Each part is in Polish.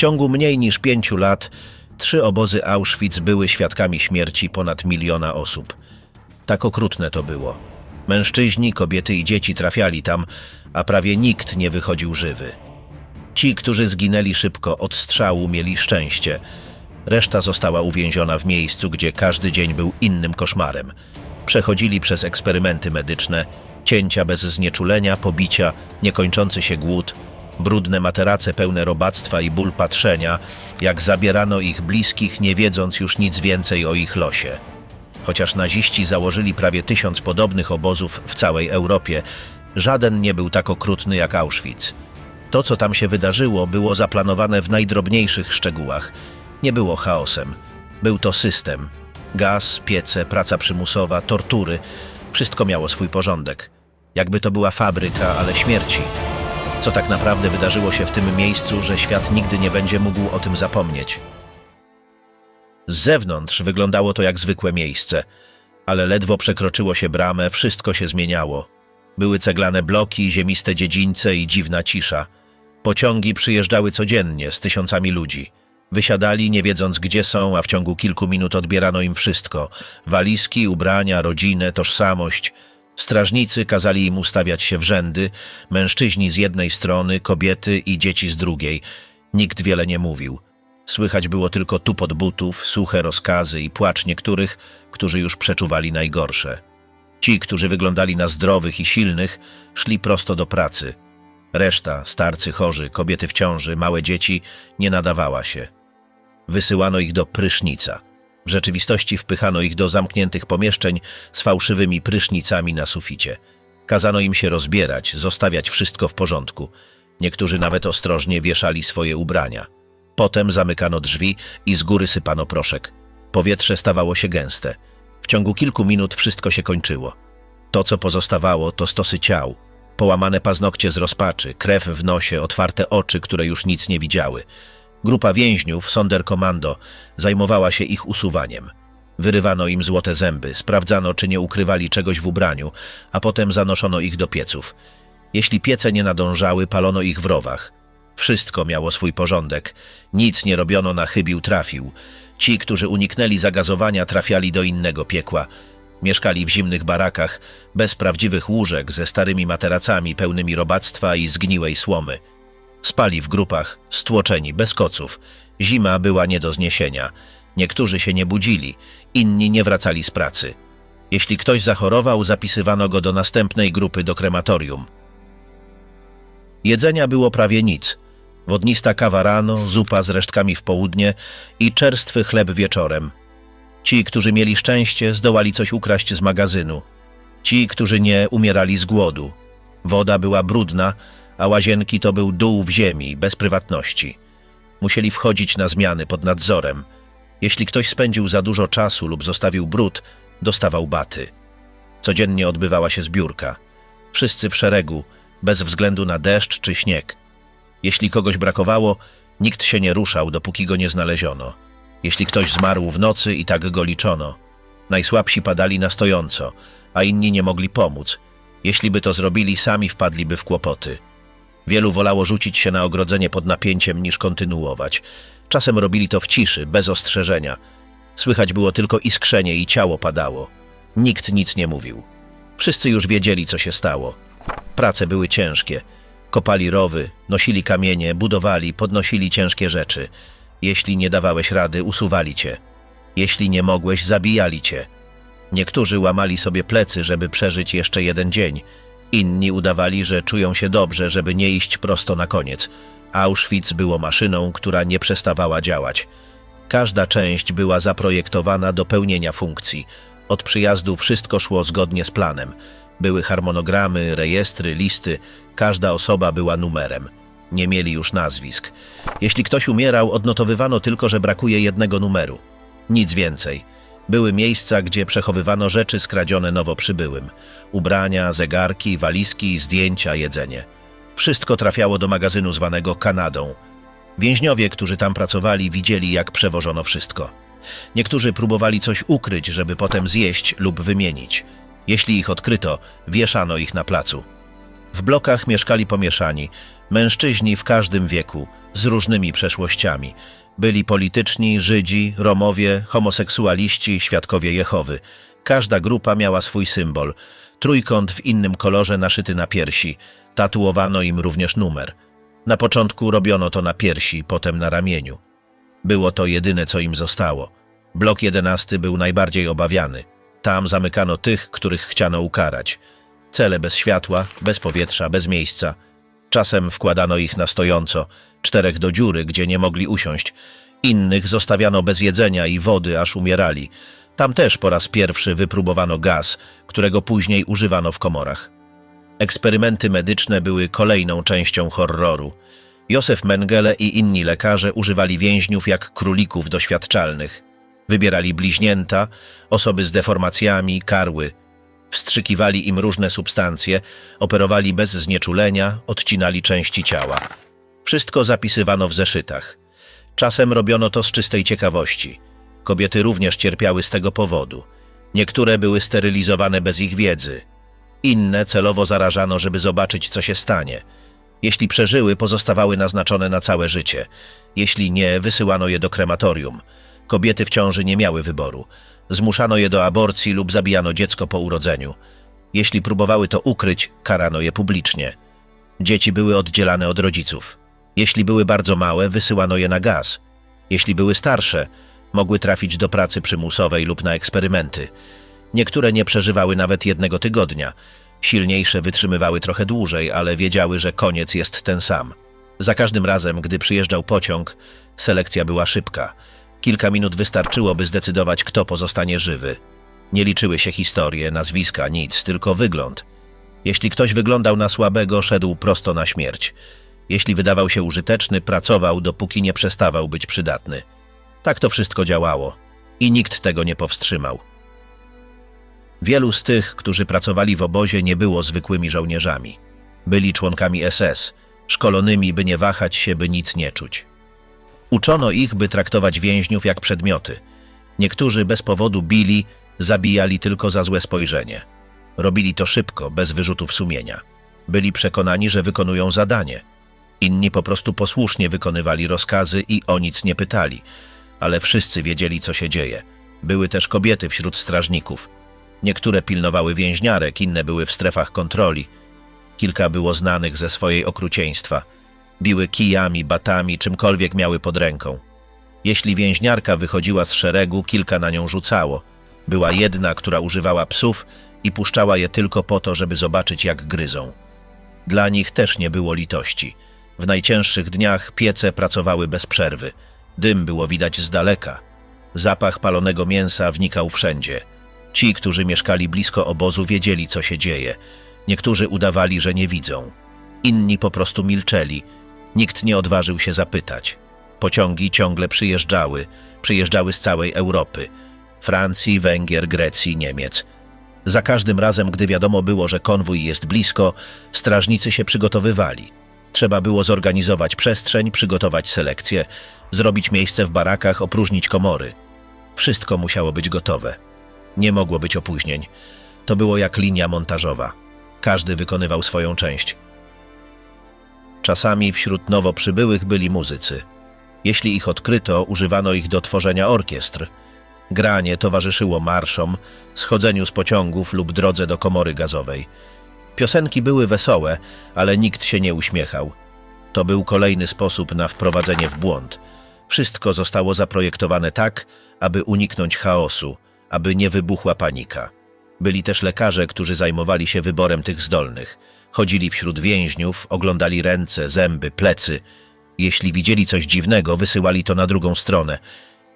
ciągu mniej niż pięciu lat trzy obozy Auschwitz były świadkami śmierci ponad miliona osób. Tak okrutne to było. Mężczyźni, kobiety i dzieci trafiali tam, a prawie nikt nie wychodził żywy. Ci, którzy zginęli szybko od strzału, mieli szczęście. Reszta została uwięziona w miejscu, gdzie każdy dzień był innym koszmarem. Przechodzili przez eksperymenty medyczne, cięcia bez znieczulenia, pobicia, niekończący się głód, brudne materace pełne robactwa i ból patrzenia, jak zabierano ich bliskich, nie wiedząc już nic więcej o ich losie. Chociaż naziści założyli prawie tysiąc podobnych obozów w całej Europie, żaden nie był tak okrutny jak Auschwitz. To, co tam się wydarzyło, było zaplanowane w najdrobniejszych szczegółach. Nie było chaosem. Był to system. Gaz, piece, praca przymusowa, tortury. Wszystko miało swój porządek. Jakby to była fabryka, ale śmierci. Co tak naprawdę wydarzyło się w tym miejscu, że świat nigdy nie będzie mógł o tym zapomnieć. Z zewnątrz wyglądało to jak zwykłe miejsce, ale ledwo przekroczyło się bramę, wszystko się zmieniało. Były ceglane bloki, ziemiste dziedzińce i dziwna cisza. Pociągi przyjeżdżały codziennie z tysiącami ludzi. Wysiadali, nie wiedząc gdzie są, a w ciągu kilku minut odbierano im wszystko. Walizki, ubrania, rodzinę, tożsamość. Strażnicy kazali im ustawiać się w rzędy, mężczyźni z jednej strony, kobiety i dzieci z drugiej. Nikt wiele nie mówił. Słychać było tylko tupot butów, suche rozkazy i płacz niektórych, którzy już przeczuwali najgorsze. Ci, którzy wyglądali na zdrowych i silnych, szli prosto do pracy. Reszta, starcy, chorzy, kobiety w ciąży, małe dzieci, nie nadawała się. Wysyłano ich do prysznica. W rzeczywistości wpychano ich do zamkniętych pomieszczeń z fałszywymi prysznicami na suficie. Kazano im się rozbierać, zostawiać wszystko w porządku. Niektórzy nawet ostrożnie wieszali swoje ubrania. Potem zamykano drzwi i z góry sypano proszek. Powietrze stawało się gęste. W ciągu kilku minut wszystko się kończyło. To, co pozostawało, to stosy ciał, połamane paznokcie z rozpaczy, krew w nosie, otwarte oczy, które już nic nie widziały. Grupa więźniów, Sonderkommando, zajmowała się ich usuwaniem. Wyrywano im złote zęby, sprawdzano, czy nie ukrywali czegoś w ubraniu, a potem zanoszono ich do pieców. Jeśli piece nie nadążały, palono ich w rowach. Wszystko miało swój porządek. Nic nie robiono na chybił trafił. Ci, którzy uniknęli zagazowania, trafiali do innego piekła. Mieszkali w zimnych barakach, bez prawdziwych łóżek, ze starymi materacami pełnymi robactwa i zgniłej słomy. Spali w grupach, stłoczeni, bez koców. Zima była nie do zniesienia. Niektórzy się nie budzili, inni nie wracali z pracy. Jeśli ktoś zachorował, zapisywano go do następnej grupy do krematorium. Jedzenia było prawie nic. Wodnista kawa rano, zupa z resztkami w południe i czerstwy chleb wieczorem. Ci, którzy mieli szczęście, zdołali coś ukraść z magazynu. Ci, którzy nie, umierali z głodu. Woda była brudna, a łazienki to był dół w ziemi, bez prywatności. Musieli wchodzić na zmiany pod nadzorem. Jeśli ktoś spędził za dużo czasu lub zostawił brud, dostawał baty. Codziennie odbywała się zbiórka. Wszyscy w szeregu, bez względu na deszcz czy śnieg. Jeśli kogoś brakowało, nikt się nie ruszał, dopóki go nie znaleziono. Jeśli ktoś zmarł w nocy, i tak go liczono. Najsłabsi padali na stojąco, a inni nie mogli pomóc. Jeśli by to zrobili, sami wpadliby w kłopoty. Wielu wolało rzucić się na ogrodzenie pod napięciem niż kontynuować. Czasem robili to w ciszy, bez ostrzeżenia. Słychać było tylko iskrzenie i ciało padało. Nikt nic nie mówił. Wszyscy już wiedzieli, co się stało. Prace były ciężkie. Kopali rowy, nosili kamienie, budowali, podnosili ciężkie rzeczy. Jeśli nie dawałeś rady, usuwali cię. Jeśli nie mogłeś, zabijali cię. Niektórzy łamali sobie plecy, żeby przeżyć jeszcze jeden dzień. Inni udawali, że czują się dobrze, żeby nie iść prosto na koniec. Auschwitz było maszyną, która nie przestawała działać. Każda część była zaprojektowana do pełnienia funkcji. Od przyjazdu wszystko szło zgodnie z planem. Były harmonogramy, rejestry, listy. Każda osoba była numerem. Nie mieli już nazwisk. Jeśli ktoś umierał, odnotowywano tylko, że brakuje jednego numeru. Nic więcej. Były miejsca, gdzie przechowywano rzeczy skradzione nowo przybyłym. Ubrania, zegarki, walizki, zdjęcia, jedzenie. Wszystko trafiało do magazynu zwanego Kanadą. Więźniowie, którzy tam pracowali, widzieli, jak przewożono wszystko. Niektórzy próbowali coś ukryć, żeby potem zjeść lub wymienić. Jeśli ich odkryto, wieszano ich na placu. W blokach mieszkali pomieszani. Mężczyźni w każdym wieku, z różnymi przeszłościami. Byli polityczni, Żydzi, Romowie, homoseksualiści, świadkowie Jehowy. Każda grupa miała swój symbol. Trójkąt w innym kolorze naszyty na piersi. Tatuowano im również numer. Na początku robiono to na piersi, potem na ramieniu. Było to jedyne, co im zostało. Blok jedenasty był najbardziej obawiany. Tam zamykano tych, których chciano ukarać. Cele bez światła, bez powietrza, bez miejsca. Czasem wkładano ich na stojąco, czterech do dziury, gdzie nie mogli usiąść. Innych zostawiano bez jedzenia i wody, aż umierali. Tam też po raz pierwszy wypróbowano gaz, którego później używano w komorach. Eksperymenty medyczne były kolejną częścią horroru. Józef Mengele i inni lekarze używali więźniów jak królików doświadczalnych. Wybierali bliźnięta, osoby z deformacjami, karły. Wstrzykiwali im różne substancje, operowali bez znieczulenia, odcinali części ciała. Wszystko zapisywano w zeszytach. Czasem robiono to z czystej ciekawości. Kobiety również cierpiały z tego powodu. Niektóre były sterylizowane bez ich wiedzy. Inne celowo zarażano, żeby zobaczyć, co się stanie. Jeśli przeżyły, pozostawały naznaczone na całe życie. Jeśli nie, wysyłano je do krematorium. Kobiety w ciąży nie miały wyboru. Zmuszano je do aborcji lub zabijano dziecko po urodzeniu. Jeśli próbowały to ukryć, karano je publicznie. Dzieci były oddzielane od rodziców. Jeśli były bardzo małe, wysyłano je na gaz. Jeśli były starsze, mogły trafić do pracy przymusowej lub na eksperymenty. Niektóre nie przeżywały nawet jednego tygodnia. Silniejsze wytrzymywały trochę dłużej, ale wiedziały, że koniec jest ten sam. Za każdym razem, gdy przyjeżdżał pociąg, selekcja była szybka. Kilka minut wystarczyło, by zdecydować, kto pozostanie żywy. Nie liczyły się historie, nazwiska, nic, tylko wygląd. Jeśli ktoś wyglądał na słabego, szedł prosto na śmierć. Jeśli wydawał się użyteczny, pracował, dopóki nie przestawał być przydatny. Tak to wszystko działało i nikt tego nie powstrzymał. Wielu z tych, którzy pracowali w obozie, nie było zwykłymi żołnierzami. Byli członkami SS, szkolonymi, by nie wahać się, by nic nie czuć. Uczono ich, by traktować więźniów jak przedmioty. Niektórzy bez powodu bili, zabijali tylko za złe spojrzenie. Robili to szybko, bez wyrzutów sumienia. Byli przekonani, że wykonują zadanie. Inni po prostu posłusznie wykonywali rozkazy i o nic nie pytali, ale wszyscy wiedzieli, co się dzieje. Były też kobiety wśród strażników. Niektóre pilnowały więźniarek, inne były w strefach kontroli. Kilka było znanych ze swojej okrucieństwa. Biły kijami, batami, czymkolwiek miały pod ręką. Jeśli więźniarka wychodziła z szeregu, kilka na nią rzucało. Była jedna, która używała psów i puszczała je tylko po to, żeby zobaczyć, jak gryzą. Dla nich też nie było litości. W najcięższych dniach piece pracowały bez przerwy. Dym było widać z daleka. Zapach palonego mięsa wnikał wszędzie. Ci, którzy mieszkali blisko obozu, wiedzieli, co się dzieje. Niektórzy udawali, że nie widzą. Inni po prostu milczeli. Nikt nie odważył się zapytać. Pociągi ciągle przyjeżdżały. Przyjeżdżały z całej Europy. Francji, Węgier, Grecji, Niemiec. Za każdym razem, gdy wiadomo było, że konwój jest blisko, strażnicy się przygotowywali. Trzeba było zorganizować przestrzeń, przygotować selekcję, zrobić miejsce w barakach, opróżnić komory. Wszystko musiało być gotowe. Nie mogło być opóźnień. To było jak linia montażowa. Każdy wykonywał swoją część. Czasami wśród nowo przybyłych byli muzycy. Jeśli ich odkryto, używano ich do tworzenia orkiestr. Granie towarzyszyło marszom, schodzeniu z pociągów lub drodze do komory gazowej. Piosenki były wesołe, ale nikt się nie uśmiechał. To był kolejny sposób na wprowadzenie w błąd. Wszystko zostało zaprojektowane tak, aby uniknąć chaosu, aby nie wybuchła panika. Byli też lekarze, którzy zajmowali się wyborem tych zdolnych. Chodzili wśród więźniów, oglądali ręce, zęby, plecy. Jeśli widzieli coś dziwnego, wysyłali to na drugą stronę.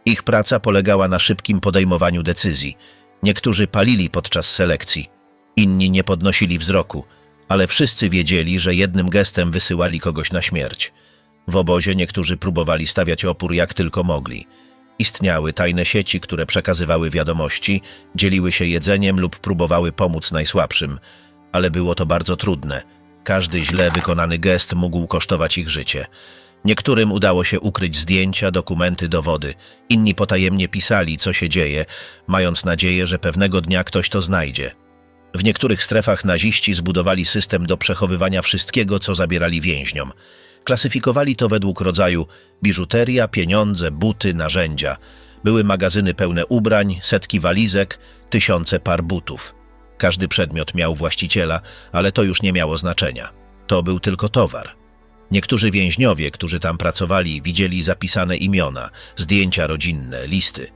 Ich praca polegała na szybkim podejmowaniu decyzji. Niektórzy palili podczas selekcji, inni nie podnosili wzroku, ale wszyscy wiedzieli, że jednym gestem wysyłali kogoś na śmierć. W obozie niektórzy próbowali stawiać opór jak tylko mogli. Istniały tajne sieci, które przekazywały wiadomości, dzieliły się jedzeniem lub próbowały pomóc najsłabszym, ale było to bardzo trudne. Każdy źle wykonany gest mógł kosztować ich życie. Niektórym udało się ukryć zdjęcia, dokumenty, dowody. Inni potajemnie pisali, co się dzieje, mając nadzieję, że pewnego dnia ktoś to znajdzie. W niektórych strefach naziści zbudowali system do przechowywania wszystkiego, co zabierali więźniom. Klasyfikowali to według rodzaju biżuteria, pieniądze, buty, narzędzia. Były magazyny pełne ubrań, setki walizek, tysiące par butów. Każdy przedmiot miał właściciela, ale to już nie miało znaczenia. To był tylko towar. Niektórzy więźniowie, którzy tam pracowali, widzieli zapisane imiona, zdjęcia rodzinne, listy,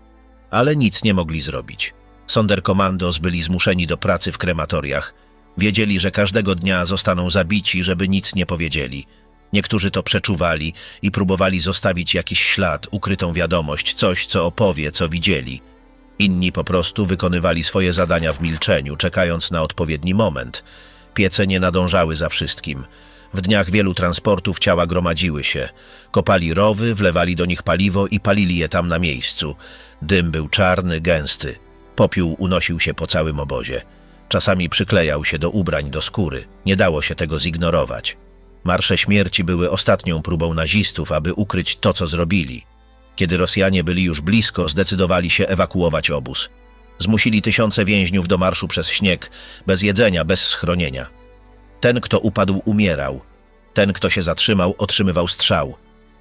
ale nic nie mogli zrobić. Sonderkommandos byli zmuszeni do pracy w krematoriach. Wiedzieli, że każdego dnia zostaną zabici, żeby nic nie powiedzieli. Niektórzy to przeczuwali i próbowali zostawić jakiś ślad, ukrytą wiadomość, coś, co opowie, co widzieli. Inni po prostu wykonywali swoje zadania w milczeniu, czekając na odpowiedni moment. Piece nie nadążały za wszystkim. W dniach wielu transportów ciała gromadziły się. Kopali rowy, wlewali do nich paliwo i palili je tam na miejscu. Dym był czarny, gęsty. Popiół unosił się po całym obozie. Czasami przyklejał się do ubrań, do skóry. Nie dało się tego zignorować. Marsze śmierci były ostatnią próbą nazistów, aby ukryć to, co zrobili. Kiedy Rosjanie byli już blisko, zdecydowali się ewakuować obóz. Zmusili tysiące więźniów do marszu przez śnieg, bez jedzenia, bez schronienia. Ten, kto upadł, umierał. Ten, kto się zatrzymał, otrzymywał strzał.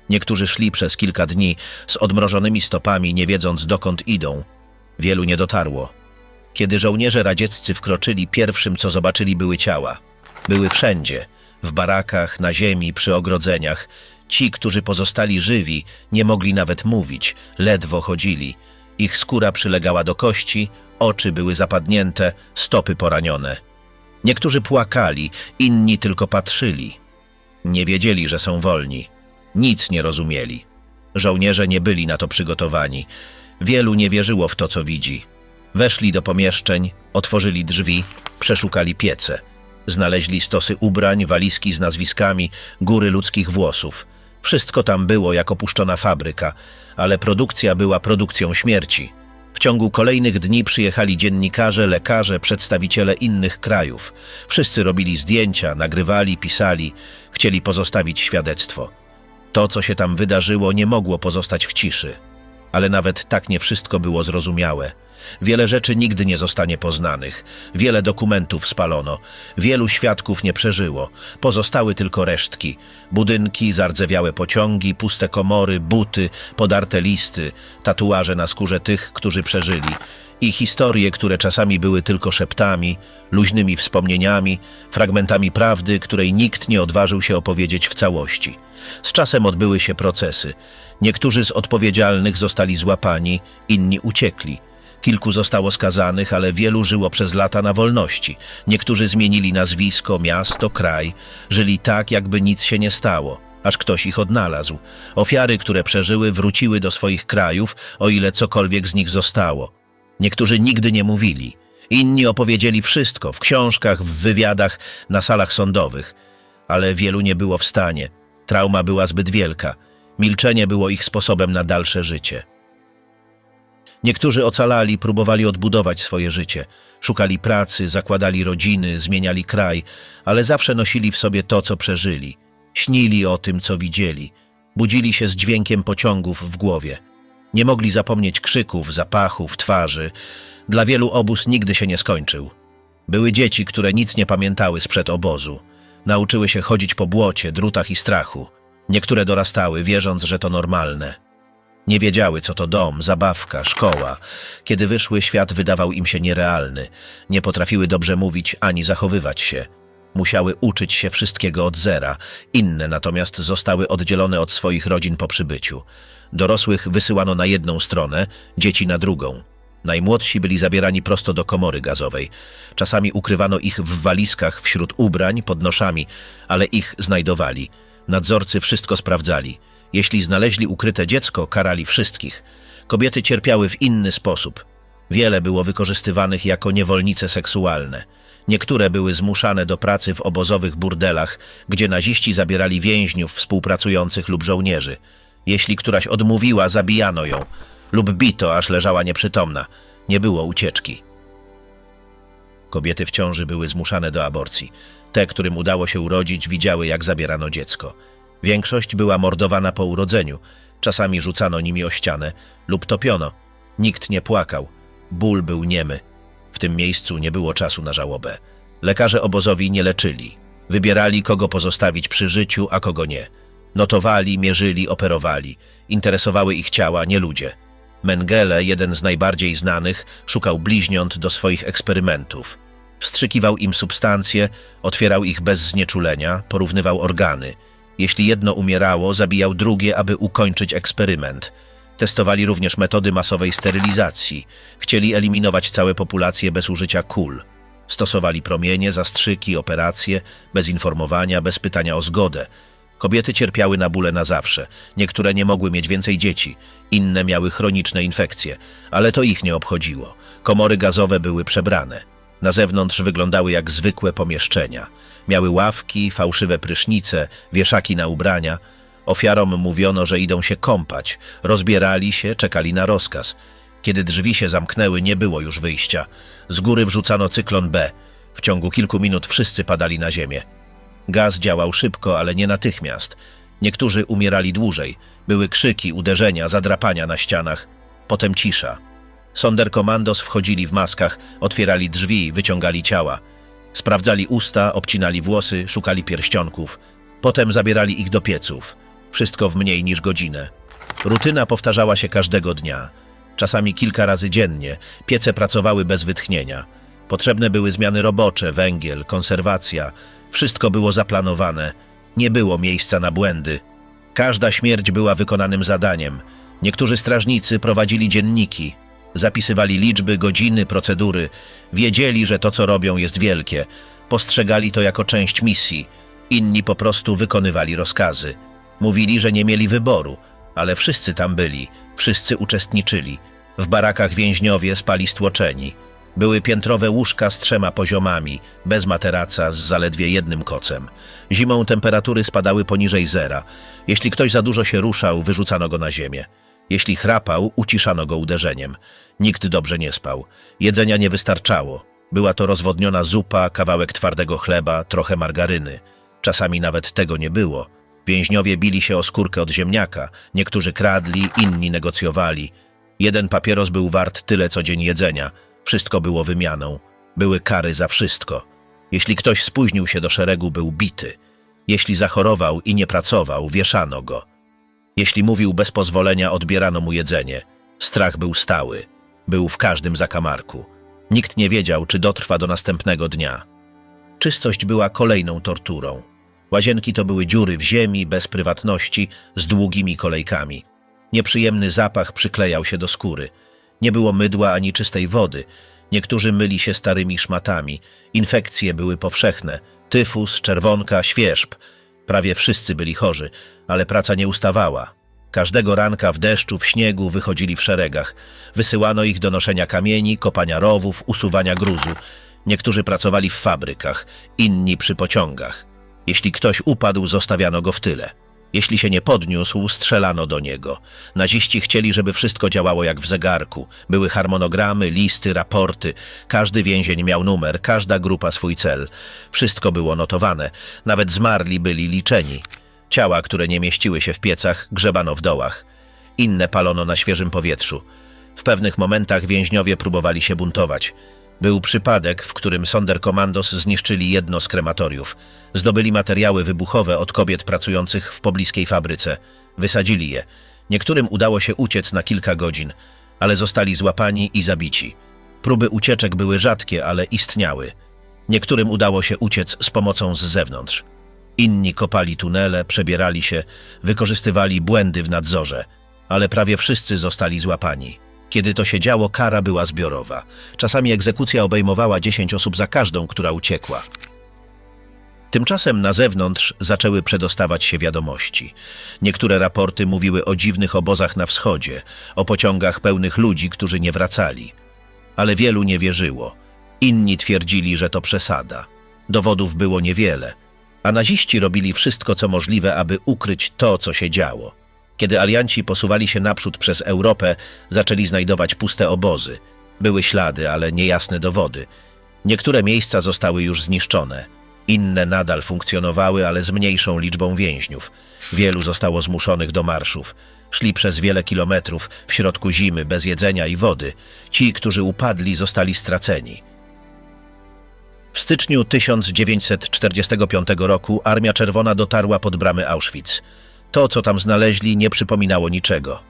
Niektórzy szli przez kilka dni z odmrożonymi stopami, nie wiedząc dokąd idą. Wielu nie dotarło. Kiedy żołnierze radzieccy wkroczyli, pierwszym co zobaczyli były ciała. Były wszędzie w barakach, na ziemi, przy ogrodzeniach. Ci, którzy pozostali żywi, nie mogli nawet mówić, ledwo chodzili. Ich skóra przylegała do kości, oczy były zapadnięte, stopy poranione. Niektórzy płakali, inni tylko patrzyli. Nie wiedzieli, że są wolni. Nic nie rozumieli. Żołnierze nie byli na to przygotowani. Wielu nie wierzyło w to, co widzi. Weszli do pomieszczeń, otworzyli drzwi, przeszukali piece. Znaleźli stosy ubrań, walizki z nazwiskami, góry ludzkich włosów. Wszystko tam było jak opuszczona fabryka, ale produkcja była produkcją śmierci. W ciągu kolejnych dni przyjechali dziennikarze, lekarze, przedstawiciele innych krajów. Wszyscy robili zdjęcia, nagrywali, pisali, chcieli pozostawić świadectwo. To, co się tam wydarzyło, nie mogło pozostać w ciszy. Ale nawet tak nie wszystko było zrozumiałe. Wiele rzeczy nigdy nie zostanie poznanych. Wiele dokumentów spalono. Wielu świadków nie przeżyło. Pozostały tylko resztki. Budynki, zardzewiałe pociągi, puste komory, buty, podarte listy, tatuaże na skórze tych, którzy przeżyli. I historie, które czasami były tylko szeptami, luźnymi wspomnieniami, fragmentami prawdy, której nikt nie odważył się opowiedzieć w całości. Z czasem odbyły się procesy. Niektórzy z odpowiedzialnych zostali złapani, inni uciekli. Kilku zostało skazanych, ale wielu żyło przez lata na wolności. Niektórzy zmienili nazwisko, miasto, kraj. Żyli tak, jakby nic się nie stało, aż ktoś ich odnalazł. Ofiary, które przeżyły, wróciły do swoich krajów, o ile cokolwiek z nich zostało. Niektórzy nigdy nie mówili. Inni opowiedzieli wszystko w książkach, w wywiadach, na salach sądowych. Ale wielu nie było w stanie. Trauma była zbyt wielka. Milczenie było ich sposobem na dalsze życie. Niektórzy ocalali, próbowali odbudować swoje życie. Szukali pracy, zakładali rodziny, zmieniali kraj, ale zawsze nosili w sobie to, co przeżyli. Śnili o tym, co widzieli. Budzili się z dźwiękiem pociągów w głowie. Nie mogli zapomnieć krzyków, zapachów, twarzy. Dla wielu obóz nigdy się nie skończył. Były dzieci, które nic nie pamiętały sprzed obozu. Nauczyły się chodzić po błocie, drutach i strachu. Niektóre dorastały, wierząc, że to normalne. Nie wiedziały, co to dom, zabawka, szkoła. Kiedy wyszły, świat wydawał im się nierealny. Nie potrafiły dobrze mówić ani zachowywać się. Musiały uczyć się wszystkiego od zera. Inne natomiast zostały oddzielone od swoich rodzin po przybyciu. Dorosłych wysyłano na jedną stronę, dzieci na drugą. Najmłodsi byli zabierani prosto do komory gazowej. Czasami ukrywano ich w walizkach wśród ubrań, pod noszami, ale ich znajdowali. Nadzorcy wszystko sprawdzali. Jeśli znaleźli ukryte dziecko, karali wszystkich. Kobiety cierpiały w inny sposób. Wiele było wykorzystywanych jako niewolnice seksualne. Niektóre były zmuszane do pracy w obozowych burdelach, gdzie naziści zabierali więźniów współpracujących lub żołnierzy. Jeśli któraś odmówiła, zabijano ją lub bito, aż leżała nieprzytomna. Nie było ucieczki. Kobiety w ciąży były zmuszane do aborcji. Te, którym udało się urodzić, widziały, jak zabierano dziecko. Większość była mordowana po urodzeniu, czasami rzucano nimi o ścianę lub topiono. Nikt nie płakał, ból był niemy. W tym miejscu nie było czasu na żałobę. Lekarze obozowi nie leczyli. Wybierali, kogo pozostawić przy życiu, a kogo nie. Notowali, mierzyli, operowali. Interesowały ich ciała, nie ludzie. Mengele, jeden z najbardziej znanych, szukał bliźniąt do swoich eksperymentów. Wstrzykiwał im substancje, otwierał ich bez znieczulenia, porównywał organy. Jeśli jedno umierało, zabijał drugie, aby ukończyć eksperyment. Testowali również metody masowej sterylizacji. Chcieli eliminować całe populacje bez użycia kul. Stosowali promienie, zastrzyki, operacje, bez informowania, bez pytania o zgodę. Kobiety cierpiały na bóle na zawsze. Niektóre nie mogły mieć więcej dzieci, inne miały chroniczne infekcje, ale to ich nie obchodziło. Komory gazowe były przebrane. Na zewnątrz wyglądały jak zwykłe pomieszczenia. Miały ławki, fałszywe prysznice, wieszaki na ubrania. Ofiarom mówiono, że idą się kąpać. Rozbierali się, czekali na rozkaz. Kiedy drzwi się zamknęły, nie było już wyjścia. Z góry wrzucano cyklon B. W ciągu kilku minut wszyscy padali na ziemię. Gaz działał szybko, ale nie natychmiast. Niektórzy umierali dłużej. Były krzyki, uderzenia, zadrapania na ścianach. Potem cisza. Sonderkommandos wchodzili w maskach, otwierali drzwi, wyciągali ciała. Sprawdzali usta, obcinali włosy, szukali pierścionków. Potem zabierali ich do pieców. Wszystko w mniej niż godzinę. Rutyna powtarzała się każdego dnia. Czasami kilka razy dziennie. Piece pracowały bez wytchnienia. Potrzebne były zmiany robocze, węgiel, konserwacja. Wszystko było zaplanowane. Nie było miejsca na błędy. Każda śmierć była wykonanym zadaniem. Niektórzy strażnicy prowadzili dzienniki, zapisywali liczby, godziny, procedury. Wiedzieli, że to, co robią, jest wielkie. Postrzegali to jako część misji. Inni po prostu wykonywali rozkazy. Mówili, że nie mieli wyboru, ale wszyscy tam byli, wszyscy uczestniczyli. W barakach więźniowie spali stłoczeni. Były piętrowe łóżka z trzema poziomami, bez materaca, z zaledwie jednym kocem. Zimą temperatury spadały poniżej zera. Jeśli ktoś za dużo się ruszał, wyrzucano go na ziemię. Jeśli chrapał, uciszano go uderzeniem. Nikt dobrze nie spał. Jedzenia nie wystarczało. Była to rozwodniona zupa, kawałek twardego chleba, trochę margaryny. Czasami nawet tego nie było. Więźniowie bili się o skórkę od ziemniaka. Niektórzy kradli, inni negocjowali. Jeden papieros był wart tyle co dzień jedzenia. Wszystko było wymianą. Były kary za wszystko. Jeśli ktoś spóźnił się do szeregu, był bity. Jeśli zachorował i nie pracował, wieszano go. Jeśli mówił bez pozwolenia, odbierano mu jedzenie. Strach był stały. Był w każdym zakamarku. Nikt nie wiedział, czy dotrwa do następnego dnia. Czystość była kolejną torturą. Łazienki to były dziury w ziemi, bez prywatności, z długimi kolejkami. Nieprzyjemny zapach przyklejał się do skóry. Nie było mydła ani czystej wody. Niektórzy myli się starymi szmatami. Infekcje były powszechne. Tyfus, czerwonka, świerzb. Prawie wszyscy byli chorzy, ale praca nie ustawała. Każdego ranka w deszczu, w śniegu wychodzili w szeregach. Wysyłano ich do noszenia kamieni, kopania rowów, usuwania gruzu. Niektórzy pracowali w fabrykach, inni przy pociągach. Jeśli ktoś upadł, zostawiano go w tyle. Jeśli się nie podniósł, strzelano do niego. Naziści chcieli, żeby wszystko działało jak w zegarku. Były harmonogramy, listy, raporty. Każdy więzień miał numer, każda grupa swój cel. Wszystko było notowane. Nawet zmarli byli liczeni. Ciała, które nie mieściły się w piecach, grzebano w dołach. Inne palono na świeżym powietrzu. W pewnych momentach więźniowie próbowali się buntować. Był przypadek, w którym Sonderkommandos zniszczyli jedno z krematoriów. Zdobyli materiały wybuchowe od kobiet pracujących w pobliskiej fabryce. Wysadzili je. Niektórym udało się uciec na kilka godzin, ale zostali złapani i zabici. Próby ucieczek były rzadkie, ale istniały. Niektórym udało się uciec z pomocą z zewnątrz. Inni kopali tunele, przebierali się, wykorzystywali błędy w nadzorze, ale prawie wszyscy zostali złapani. Kiedy to się działo, kara była zbiorowa. Czasami egzekucja obejmowała 10 osób za każdą, która uciekła. Tymczasem na zewnątrz zaczęły przedostawać się wiadomości. Niektóre raporty mówiły o dziwnych obozach na wschodzie, o pociągach pełnych ludzi, którzy nie wracali. Ale wielu nie wierzyło. Inni twierdzili, że to przesada. Dowodów było niewiele, a naziści robili wszystko, co możliwe, aby ukryć to, co się działo. Kiedy alianci posuwali się naprzód przez Europę, zaczęli znajdować puste obozy. Były ślady, ale niejasne dowody. Niektóre miejsca zostały już zniszczone. Inne nadal funkcjonowały, ale z mniejszą liczbą więźniów. Wielu zostało zmuszonych do marszów. Szli przez wiele kilometrów w środku zimy, bez jedzenia i wody. Ci, którzy upadli, zostali straceni. W styczniu 1945 roku Armia Czerwona dotarła pod bramy Auschwitz. To, co tam znaleźli, nie przypominało niczego.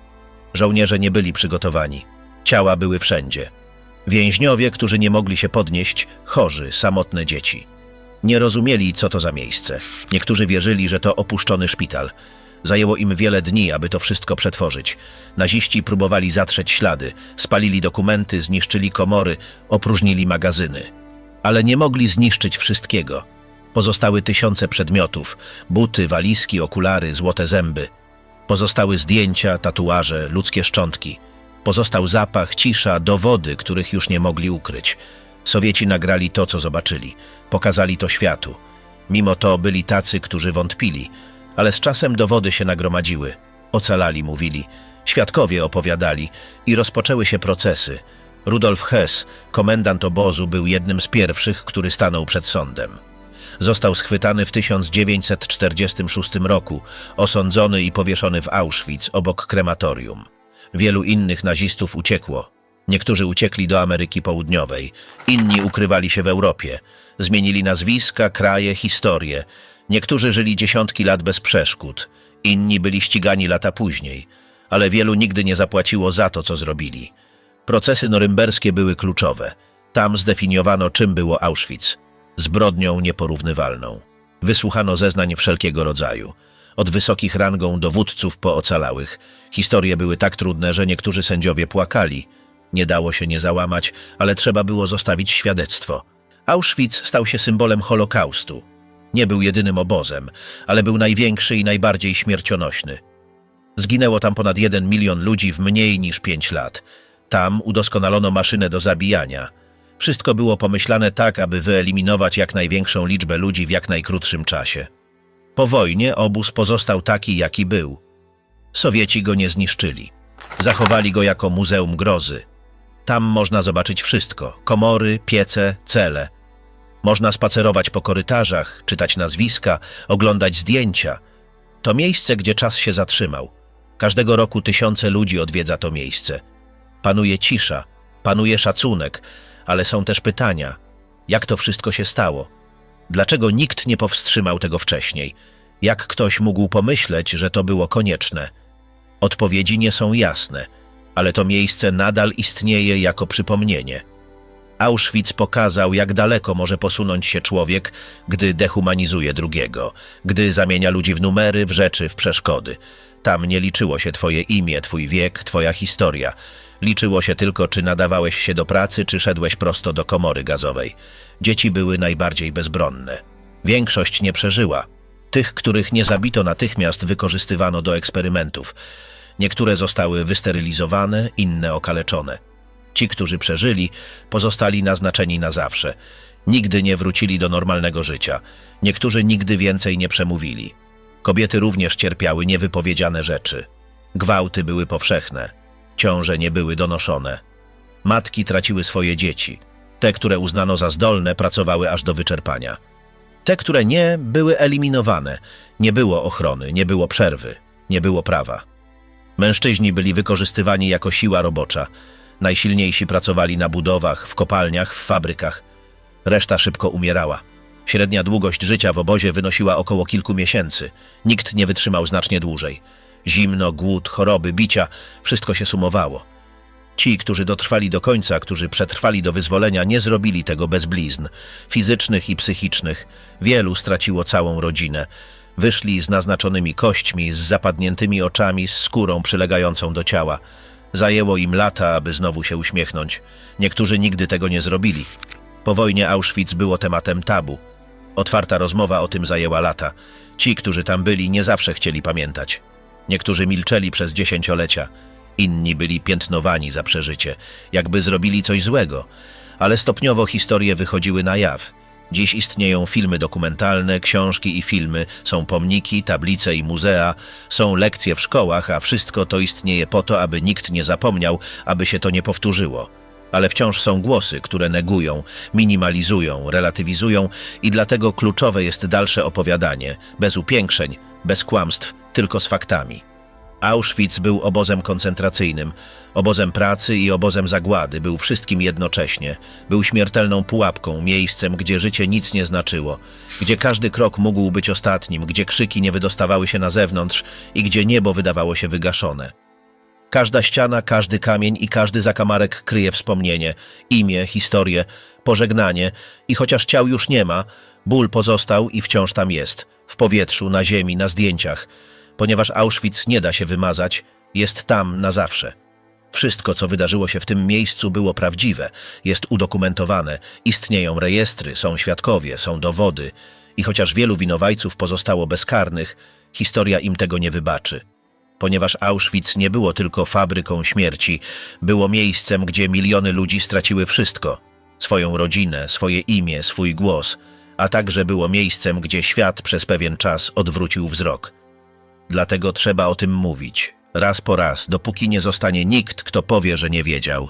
Żołnierze nie byli przygotowani. Ciała były wszędzie. Więźniowie, którzy nie mogli się podnieść, chorzy, samotne dzieci. Nie rozumieli, co to za miejsce. Niektórzy wierzyli, że to opuszczony szpital. Zajęło im wiele dni, aby to wszystko przetworzyć. Naziści próbowali zatrzeć ślady, spalili dokumenty, zniszczyli komory, opróżnili magazyny. Ale nie mogli zniszczyć wszystkiego. Pozostały tysiące przedmiotów, buty, walizki, okulary, złote zęby. Pozostały zdjęcia, tatuaże, ludzkie szczątki. Pozostał zapach, cisza, dowody, których już nie mogli ukryć. Sowieci nagrali to, co zobaczyli. Pokazali to światu. Mimo to byli tacy, którzy wątpili, ale z czasem dowody się nagromadziły. Ocalali, mówili. Świadkowie opowiadali i rozpoczęły się procesy. Rudolf Hess, komendant obozu, był jednym z pierwszych, który stanął przed sądem. Został schwytany w 1946 roku, osądzony i powieszony w Auschwitz obok krematorium. Wielu innych nazistów uciekło. Niektórzy uciekli do Ameryki Południowej, inni ukrywali się w Europie. Zmienili nazwiska, kraje, historie. Niektórzy żyli dziesiątki lat bez przeszkód, inni byli ścigani lata później, ale wielu nigdy nie zapłaciło za to, co zrobili. Procesy norymberskie były kluczowe. Tam zdefiniowano, czym było Auschwitz. Zbrodnią nieporównywalną. Wysłuchano zeznań wszelkiego rodzaju. Od wysokich rangą dowódców po ocalałych. Historie były tak trudne, że niektórzy sędziowie płakali. Nie dało się nie załamać, ale trzeba było zostawić świadectwo. Auschwitz stał się symbolem Holokaustu. Nie był jedynym obozem, ale był największy i najbardziej śmiercionośny. Zginęło tam ponad jeden milion ludzi w mniej niż pięć lat. Tam udoskonalono maszynę do zabijania. Wszystko było pomyślane tak, aby wyeliminować jak największą liczbę ludzi w jak najkrótszym czasie. Po wojnie obóz pozostał taki, jaki był. Sowieci go nie zniszczyli. Zachowali go jako muzeum grozy. Tam można zobaczyć wszystko: komory, piece, cele. Można spacerować po korytarzach, czytać nazwiska, oglądać zdjęcia. To miejsce, gdzie czas się zatrzymał. Każdego roku tysiące ludzi odwiedza to miejsce. Panuje cisza, panuje szacunek, ale są też pytania: jak to wszystko się stało? Dlaczego nikt nie powstrzymał tego wcześniej? Jak ktoś mógł pomyśleć, że to było konieczne? Odpowiedzi nie są jasne, ale to miejsce nadal istnieje jako przypomnienie. Auschwitz pokazał, jak daleko może posunąć się człowiek, gdy dehumanizuje drugiego, gdy zamienia ludzi w numery, w rzeczy, w przeszkody. Tam nie liczyło się twoje imię, twój wiek, twoja historia. Liczyło się tylko, czy nadawałeś się do pracy, czy szedłeś prosto do komory gazowej. Dzieci były najbardziej bezbronne. Większość nie przeżyła. Tych, których nie zabito natychmiast, wykorzystywano do eksperymentów. Niektóre zostały wysterylizowane, inne okaleczone. Ci, którzy przeżyli, pozostali naznaczeni na zawsze. Nigdy nie wrócili do normalnego życia. Niektórzy nigdy więcej nie przemówili. Kobiety również cierpiały niewypowiedziane rzeczy. Gwałty były powszechne. Ciąże nie były donoszone. Matki traciły swoje dzieci. Te, które uznano za zdolne, pracowały aż do wyczerpania. Te, które nie, były eliminowane. Nie było ochrony, nie było przerwy, nie było prawa. Mężczyźni byli wykorzystywani jako siła robocza. Najsilniejsi pracowali na budowach, w kopalniach, w fabrykach. Reszta szybko umierała. Średnia długość życia w obozie wynosiła około kilku miesięcy. Nikt nie wytrzymał znacznie dłużej. Zimno, głód, choroby, bicia wszystko się sumowało. Ci, którzy dotrwali do końca, którzy przetrwali do wyzwolenia, nie zrobili tego bez blizn, fizycznych i psychicznych. Wielu straciło całą rodzinę. Wyszli z naznaczonymi kośćmi, z zapadniętymi oczami, z skórą przylegającą do ciała. Zajęło im lata, aby znowu się uśmiechnąć. Niektórzy nigdy tego nie zrobili. Po wojnie Auschwitz było tematem tabu. Otwarta rozmowa o tym zajęła lata. Ci, którzy tam byli, nie zawsze chcieli pamiętać. Niektórzy milczeli przez dziesięciolecia. Inni byli piętnowani za przeżycie, jakby zrobili coś złego, ale stopniowo historie wychodziły na jaw. Dziś istnieją filmy dokumentalne, książki i filmy, są pomniki, tablice i muzea, są lekcje w szkołach, a wszystko to istnieje po to, aby nikt nie zapomniał, aby się to nie powtórzyło. Ale wciąż są głosy, które negują, minimalizują, relatywizują i dlatego kluczowe jest dalsze opowiadanie, bez upiększeń, bez kłamstw, tylko z faktami. Auschwitz był obozem koncentracyjnym, obozem pracy i obozem zagłady, był wszystkim jednocześnie. Był śmiertelną pułapką, miejscem, gdzie życie nic nie znaczyło, gdzie każdy krok mógł być ostatnim, gdzie krzyki nie wydostawały się na zewnątrz i gdzie niebo wydawało się wygaszone. Każda ściana, każdy kamień i każdy zakamarek kryje wspomnienie, imię, historię, pożegnanie i chociaż ciał już nie ma, ból pozostał i wciąż tam jest, w powietrzu, na ziemi, na zdjęciach, ponieważ Auschwitz nie da się wymazać, jest tam na zawsze. Wszystko, co wydarzyło się w tym miejscu, było prawdziwe, jest udokumentowane, istnieją rejestry, są świadkowie, są dowody. I chociaż wielu winowajców pozostało bezkarnych, historia im tego nie wybaczy. Ponieważ Auschwitz nie było tylko fabryką śmierci, było miejscem, gdzie miliony ludzi straciły wszystko. Swoją rodzinę, swoje imię, swój głos, a także było miejscem, gdzie świat przez pewien czas odwrócił wzrok. Dlatego trzeba o tym mówić, raz po raz, dopóki nie zostanie nikt, kto powie, że nie wiedział.